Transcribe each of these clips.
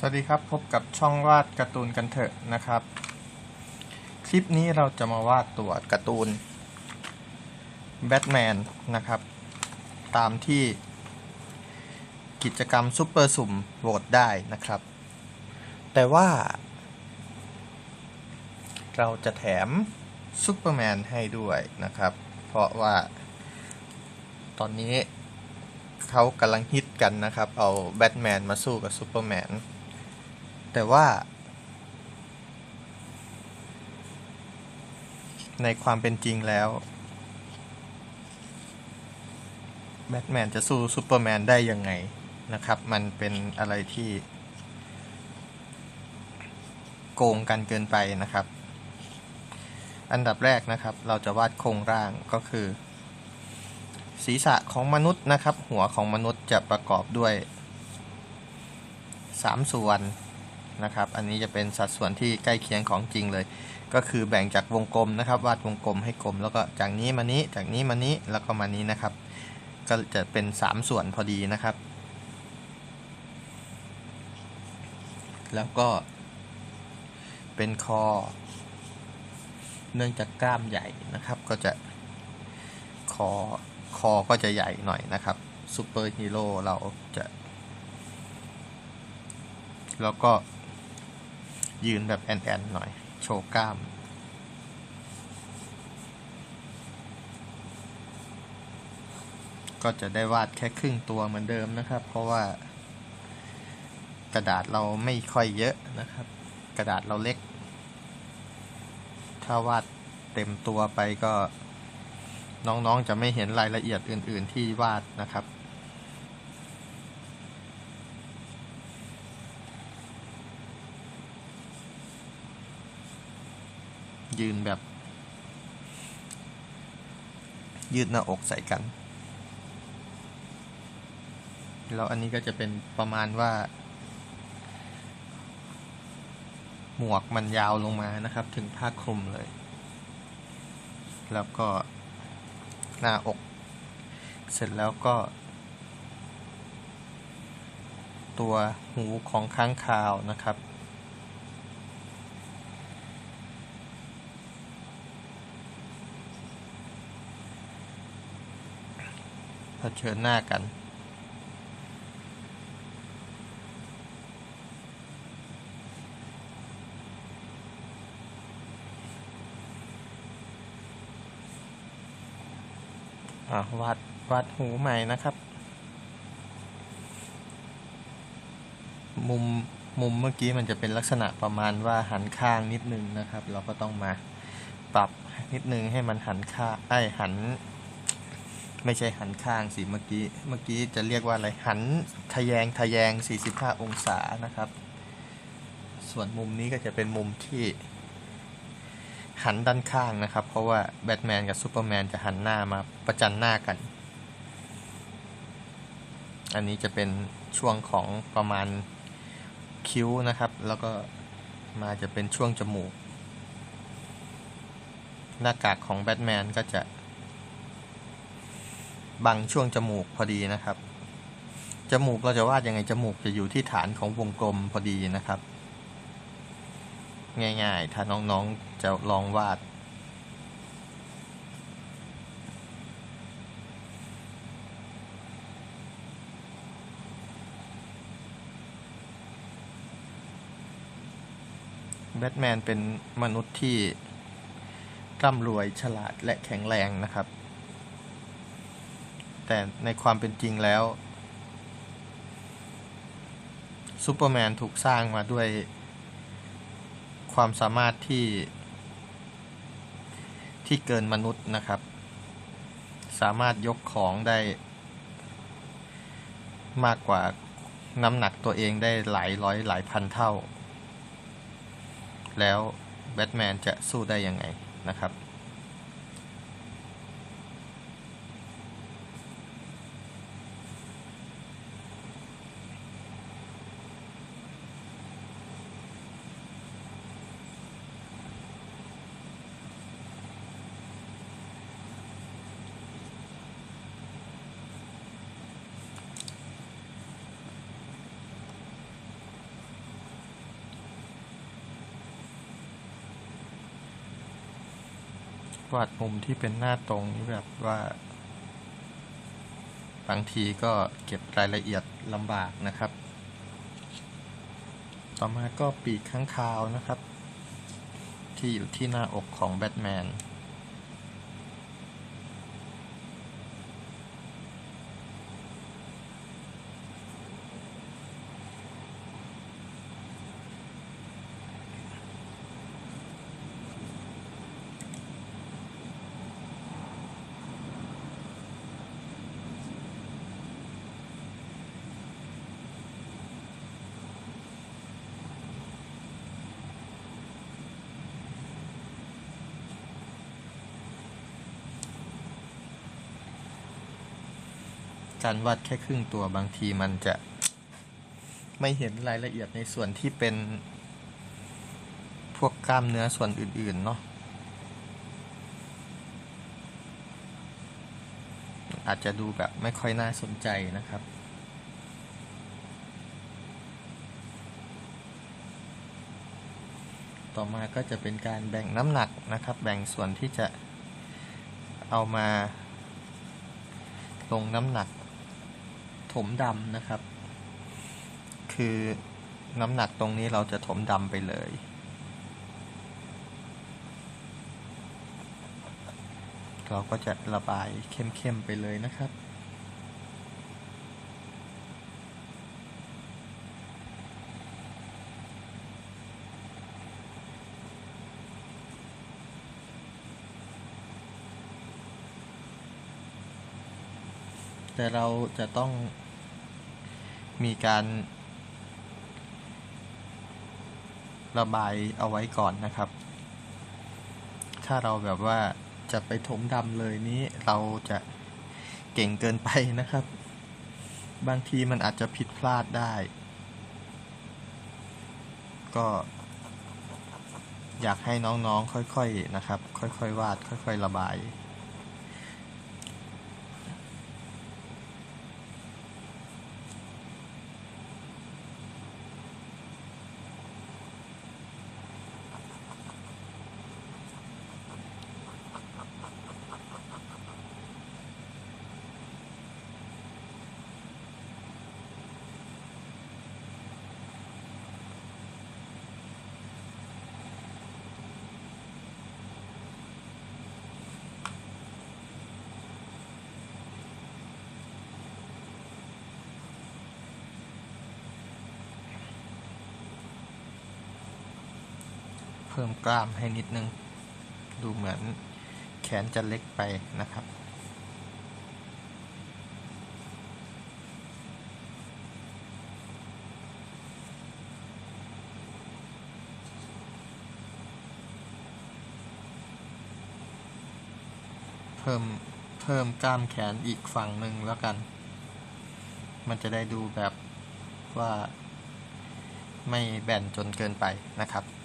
สวัสดีครับ พบกับช่องวาดการ์ตูนกันเถอะนะครับ คลิปนี้เราจะมาวาดตัวการ์ตูนแบทแมนนะครับ ตามที่กิจกรรมซุปเปอร์สุ่มโหวตได้นะครับ แต่ว่า เราจะแถมซูเปอร์แมนให้ด้วยนะครับ เพราะว่าตอนนี้เขากำลังฮิตกันนะครับ เอาแบทแมนมาสู้กับซูเปอร์แมน แต่ว่า ในความเป็นจริงแล้วแบทแมนจะสู้ซูเปอร์แมนได้ยังไงนะครับ มันเป็นอะไรที่ โกงกันเกินไปนะครับ อันดับแรกนะครับ เราจะวาดโครงร่างก็คือ ศีรษะของมนุษย์นะครับ หัวของมนุษย์จะประกอบด้วย 3 ส่วน นะครับ อันนี้จะเป็นสัดส่วนที่ใกล้เคียงของจริงเลย ก็คือแบ่งจากวงกลมนะครับ วาดวงกลมให้กลม แล้วก็จากนี้มานี้ จากนี้มานี้ แล้วก็มานี้นะครับ ก็จะเป็น 3 ส่วนพอดีนะครับ แล้วก็ เป็นคอ เนื่องจากกล้ามใหญ่นะครับ ก็จะคอ คอก็จะใหญ่หน่อยนะครับซูเปอร์ฮีโร่เราจะแล้วก็ ยืนแบบแอนๆหน่อย โชว์กล้าม ก็จะได้วาดแค่ครึ่งตัวเหมือนเดิมนะครับ เพราะว่ากระดาษเราไม่ค่อยเยอะนะครับ กระดาษเราเล็ก ถ้าวาดเต็มตัวไปก็น้องๆจะไม่เห็นรายละเอียดอื่น ๆ ที่วาดนะครับ ยืนแบบ ยืดหน้าอกใส่กัน แล้วอันนี้ก็จะเป็นประมาณว่า หมวกมันยาวลงมานะครับ ถึงผ้าคลุมเลย แล้วก็หน้าอก เสร็จแล้วก็ ตัวหูของค้างคาวนะครับ เผชิญหน้ากันอะวาดวาดหูใหม่นะครับ มุมมุมเมื่อกี้มันจะเป็นลักษณะประมาณว่าหันข้างนิดนึงนะครับ เราก็ต้องมาปรับนิดนึงให้มันหันข้างไอหัน ไม่ใช่หันข้างสิเมื่อกี้ เมื่อกี้จะเรียกว่าอะไร หันทะแยงทะแยง 45 องศานะครับ ส่วนมุมนี้ก็จะเป็นมุมที่ หันด้านข้างนะครับ เพราะว่าแบทแมนกับซูเปอร์แมนจะหันหน้ามาประจันหน้ากัน อันนี้จะเป็นช่วงของประมาณคิ้วนะครับ แล้วก็มาจะเป็นช่วงจมูก หน้ากากของแบทแมนก็จะ บังช่วงจมูกพอดีนะครับ จมูกเราจะวาดยังไงจมูกจะอยู่ที่ฐานของวงกลมพอดีนะครับ ง่ายๆ ถ้าน้องๆจะลองวาด แบทแมนเป็นมนุษย์ที่ร่ำรวยฉลาดและแข็งแรงนะครับ แต่ในความเป็นจริงแล้วซูเปอร์แมนถูกสร้างมาด้วยความสามารถที่ ที่เกินมนุษย์นะครับ สามารถยกของได้ มากกว่าน้ำหนักตัวเองได้หลายร้อยหลายพันเท่า แล้วแบทแมนจะสู้ได้ยังไงนะครับ วาดมุมที่เป็นหน้าตรงนี่แบบว่า บางทีก็เก็บรายละเอียดลำบากนะครับ ต่อมาก็ปีกข้างคาวนะครับ ที่อยู่ที่หน้าอกของแบทแมน การวาดแค่ครึ่งตัวบางทีมันจะไม่เห็นรายละเอียดในส่วนที่เป็น พวกกล้ามเนื้อส่วนอื่น ๆ เนาะอาจจะดูแบบไม่ค่อยน่าสนใจนะครับ ต่อมาก็จะเป็นการแบ่งน้ำหนักนะครับ แบ่งส่วนที่จะเอามาลงน้ำหนัก ถมดำนะครับ คือน้ำหนักตรงนี้เราจะถมดำไปเลย เราก็จะระบายเข้มๆไปเลยนะครับ แต่เราจะต้องมีการระบายเอาไว้ก่อนนะครับ ถ้าเราแบบว่าจะไปถมดำเลยนี้เราจะเก่งเกินไปนะครับ บางทีมันอาจจะผิดพลาดได้ ก็ อยากให้น้องๆค่อยๆนะครับ ค่อยๆวาด ค่อย ๆ ระบาย เพิ่มกล้ามให้นิดนึง ดูเหมือนแขนจะเล็กไปนะครับ เพิ่มเพิ่มกล้ามแขนอีกฝั่งหนึ่งแล้วกัน มันจะได้ดูแบบว่าไม่แบนจนเกินไปนะครับ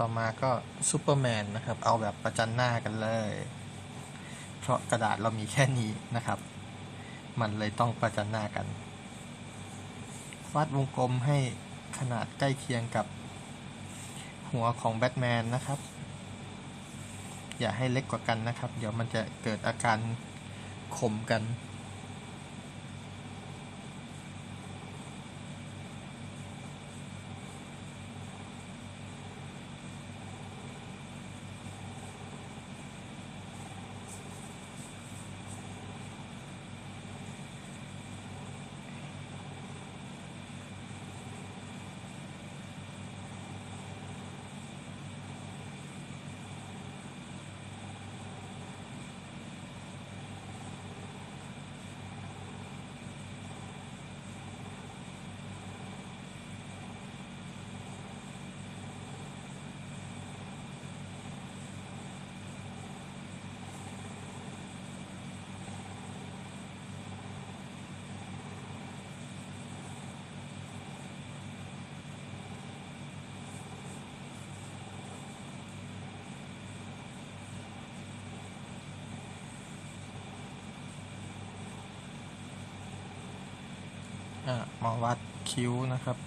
ต่อมาก็ซูเปอร์แมนนะครับ เอาแบบประจันหน้ากันเลย เพราะกระดาษเรามีแค่นี้นะครับ มันเลยต้องประจันหน้ากัน วาดวงกลมให้ขนาดใกล้เคียงกับหัวของแบทแมนนะครับ อย่าให้เล็กกว่ากันนะครับ เดี๋ยวมันจะเกิดอาการขมกัน อะมาวัดคิ้วนะครับ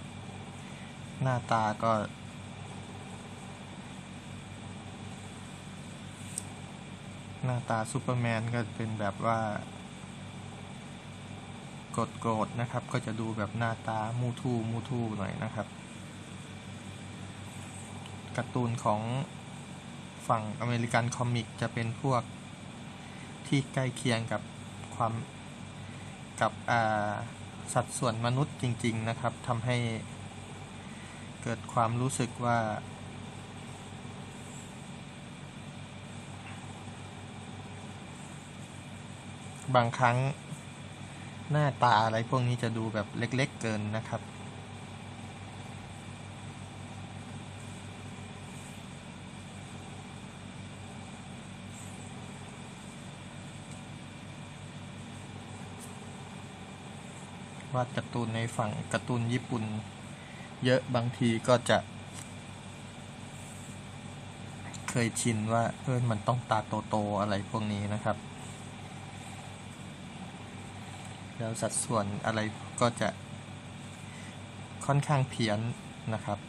หน้าตาก็ หน้าตาซูเปอร์แมนก็เป็นแบบว่า กดโกรธนะครับ ก็จะดูแบบหน้าตามูทูมูทูหน่อยนะครับการ์ตูนของฝั่งอเมริกันคอมิกจะเป็นพวกที่ใกล้เคียงกับความกับอ่า สัดส่วนมนุษย์จริง ๆ นะครับทำให้เกิดความรู้สึกว่า บางครั้งหน้าตาอะไรพวกนี้จะดูแบบเล็ก ๆ เกินนะครับ วาดการ์ตูนในฝั่งการ์ตูนญี่ปุ่น เยอะบางทีก็จะ เคยชินว่าเออมันต้องตาโตๆอะไรพวกนี้นะครับ แล้วสัดส่วนอะไรก็จะค่อนข้างเพี้ยนนะครับ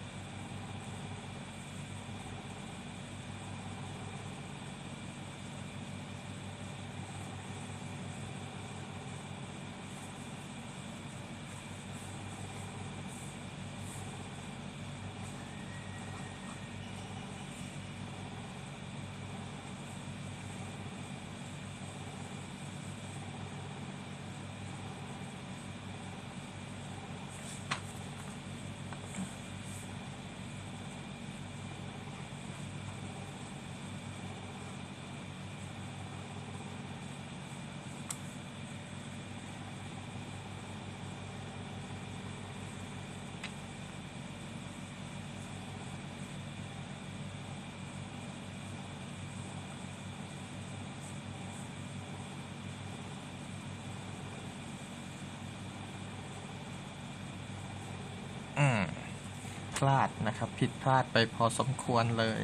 พลาดนะครับ ผิดพลาดไปพอสมควรเลย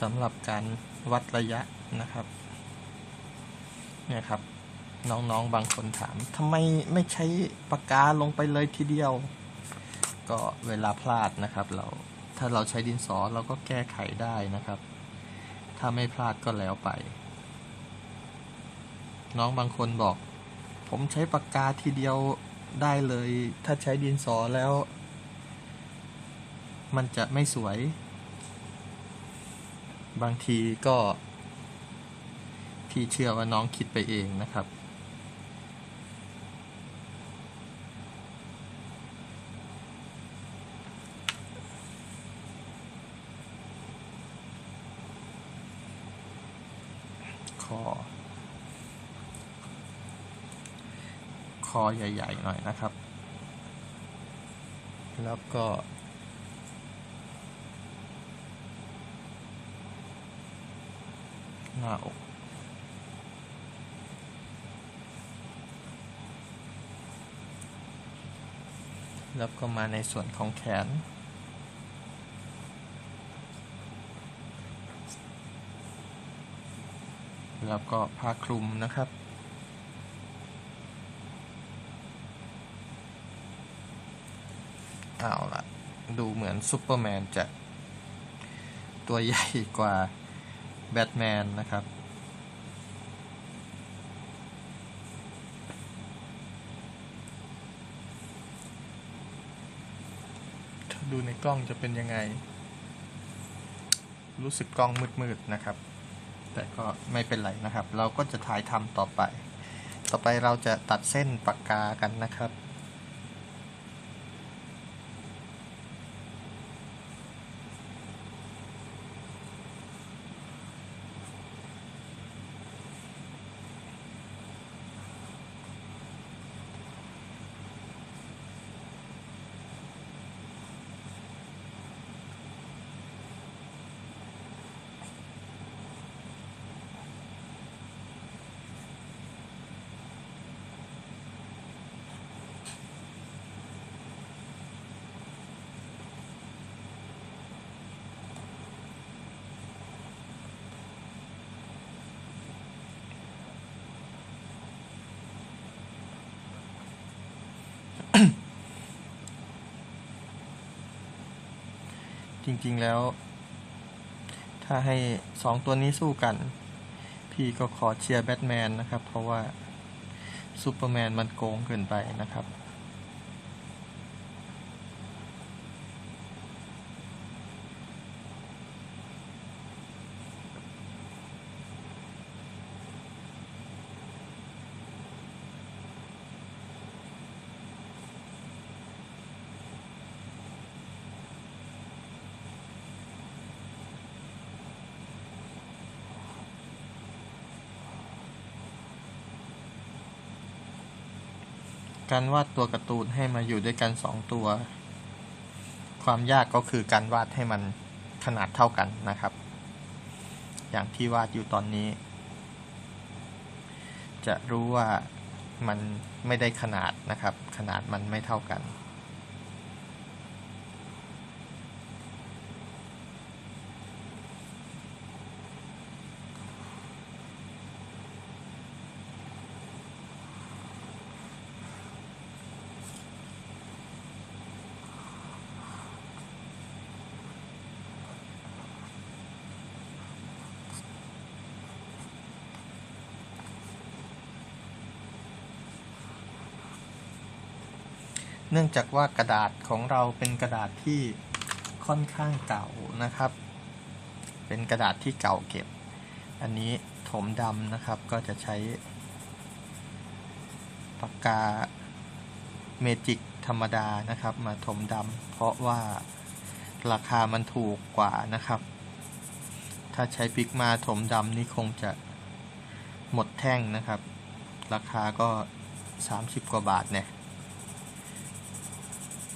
สำหรับการวัดระยะนะครับเนี่ยครับ น้องๆบางคนถามทำไมไม่ใช้ปากกาลงไปเลยทีเดียว ก็เวลาพลาดนะครับ เราถ้าเราใช้ดินสอเราก็แก้ไขได้นะครับ ถ้าไม่พลาดก็แล้วไป น้องบางคนบอก ผมใช้ปากกาทีเดียวได้เลย ถ้าใช้ดินสอแล้ว มันจะไม่สวย บางทีก็ พี่เชื่อว่าน้องคิดไปเองนะครับ คอ คอใหญ่ ๆ หน่อยนะครับ แล้วก็ หน้าอกแล้วก็มาในส่วนของแขน แล้วก็ผ้าคลุมนะครับ เอาละดูเหมือนซูเปอร์แมนจะตัวใหญ่กว่า แบทแมนนะครับ ดูในกล้องจะเป็นยังไง รู้สึกกล้องมืดๆนะครับ แต่ก็ไม่เป็นไรนะครับ เราก็จะถ่ายทำต่อไป ต่อไปเราจะตัดเส้นปากกากันนะครับ จริง ๆแล้ว ถ้าให้สองตัวนี้สู้กัน พี่ก็ขอเชียร์แบทแมนนะครับ เพราะว่าซูเปอร์แมนมันโกงเกินไปนะครับ การวาดตัวการ์ตูนให้มาอยู่ด้วยกันสองตัว ความยากก็คือการวาดให้มันขนาดเท่ากันนะครับ อย่างที่วาดอยู่ตอนนี้ จะรู้ว่ามันไม่ได้ขนาดนะครับ ขนาดมันไม่เท่ากัน เนื่องจากว่ากระดาษของเราเป็นกระดาษที่ค่อนข้างเก่านะครับ เป็นกระดาษที่เก่าเก็บ อันนี้ถมดำนะครับก็จะใช้ปากกาเมจิกธรรมดานะครับ มาถมดำเพราะว่าราคามันถูกกว่านะครับ ถ้าใช้ปิกมาถมดำนี่คงจะหมดแท่งนะครับ ราคาก็ 30 กว่าบาทเนี่ย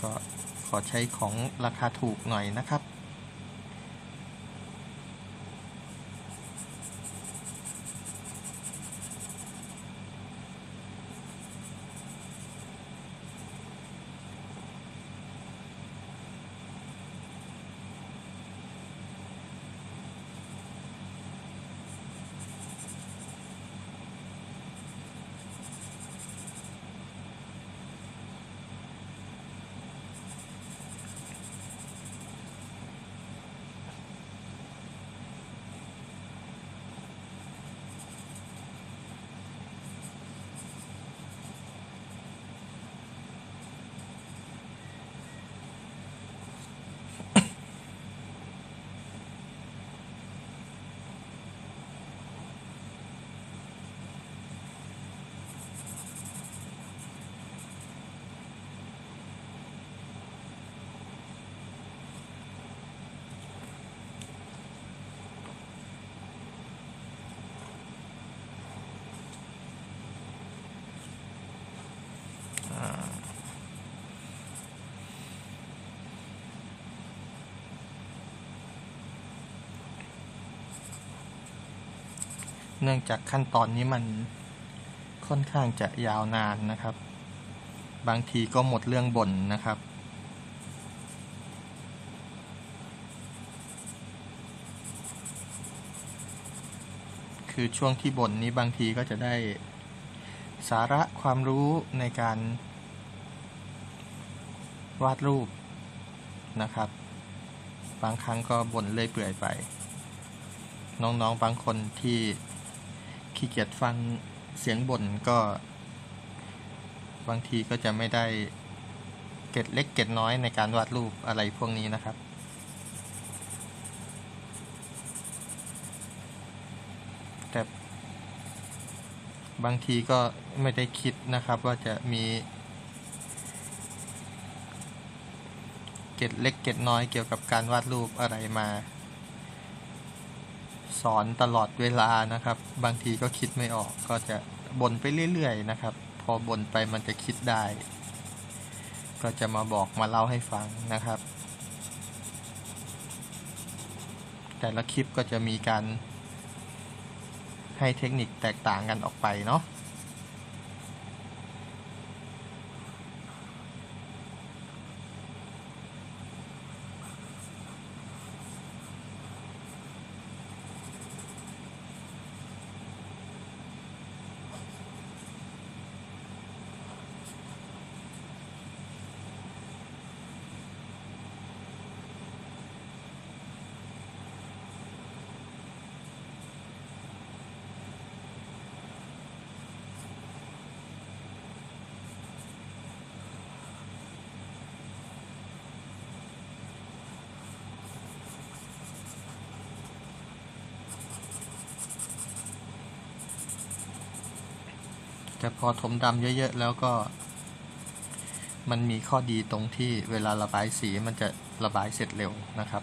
ก็ขอใช้ของราคาถูกหน่อยนะครับ เนื่องจากขั้นตอนนี้มันค่อนข้างจะยาวนานนะครับ บางทีก็หมดเรื่องบ่นนะครับ คือช่วงที่บ่นนี้บางทีก็จะได้สาระความรู้ในการวาดรูปนะครับ บางครั้งก็บ่นเลยเปื่อยไป น้องๆบางคนที่ ขี้เกียจฟังเสียงบ่นก็ บางทีก็จะไม่ได้เก็ดเล็กเก็ดน้อยในการวาดรูปอะไรพวกนี้นะครับ แต่บางทีก็ไม่ได้คิดนะครับว่าจะมีเก็ดเล็กเก็ดน้อยเกี่ยวกับการวาดรูปอะไรมา สอนตลอดเวลานะครับ บางทีก็คิดไม่ออกก็จะบ่นไปเรื่อยๆนะครับ พอบ่นไปมันจะคิดได้ ก็จะมาบอกมาเล่าให้ฟังนะครับ แต่ละคลิปก็จะมีการให้เทคนิคแตกต่างกันออกไปเนาะ แต่พอถมดำเยอะๆแล้วก็ มันมีข้อดีตรงที่เวลาระบายสีมันจะระบายเสร็จเร็วนะครับ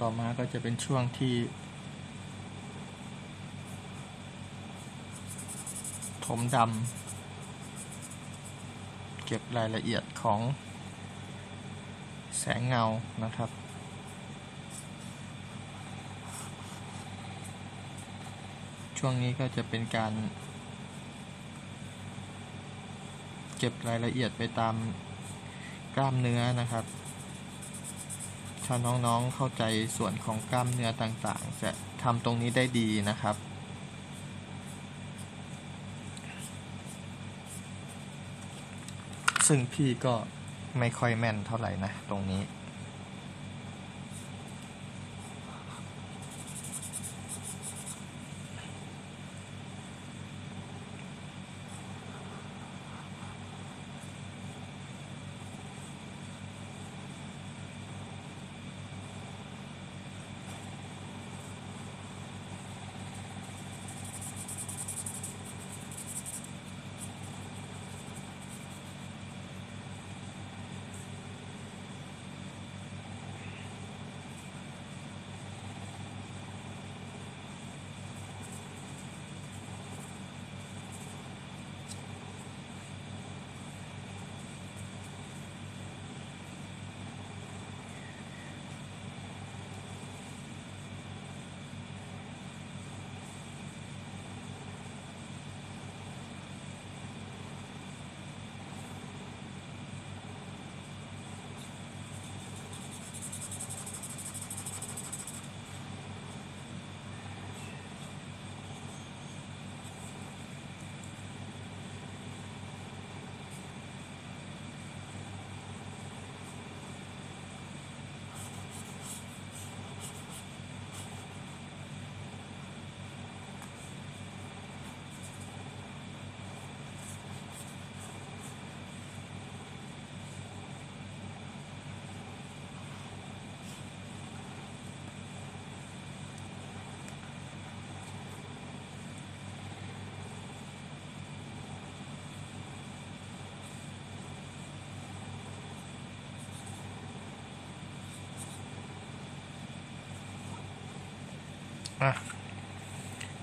ต่อมาก็จะเป็นช่วงที่ถมดำเก็บรายละเอียดของแสงเงานะครับ ช่วงนี้ก็จะเป็นการ เก็บรายละเอียดไปตามกล้ามเนื้อนะครับ ถ้าน้องๆเข้าใจส่วนของกล้ามเนื้อต่างๆ จะทำตรงนี้ได้ดีนะครับซึ่งพี่ก็ไม่ค่อยแม่นเท่าไหร่นะตรงนี้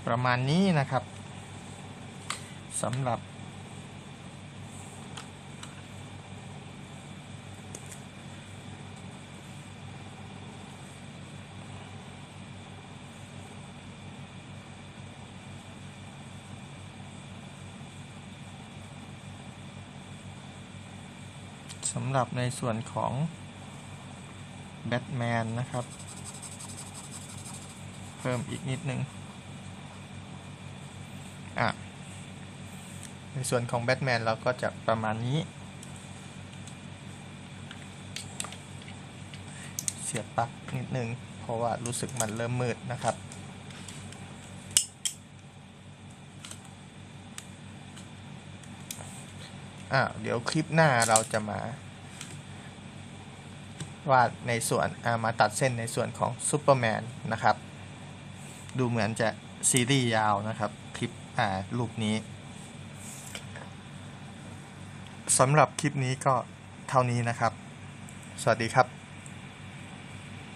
ประมาณนี้นะครับสำหรับ สำหรับในส่วนของแบทแมนนะครับ เพิ่มอีกนิดนึงอะในส่วนของแบทแมนเราก็จะประมาณนี้ เสียบปลั๊กนิดนึง เพราะว่ารู้สึกมันเริ่มมืดนะครับอ่าเดี๋ยวคลิปหน้าเราจะมาวาดในส่วนอ่ามาตัดเส้นในส่วนของซูเปอร์แมนนะครับ ดูเหมือนจะซีรีส์ยาวนะครับคลิปอ่ารูปนี้สำหรับคลิปนี้ก็เท่านี้นะครับ สวัสดีครับ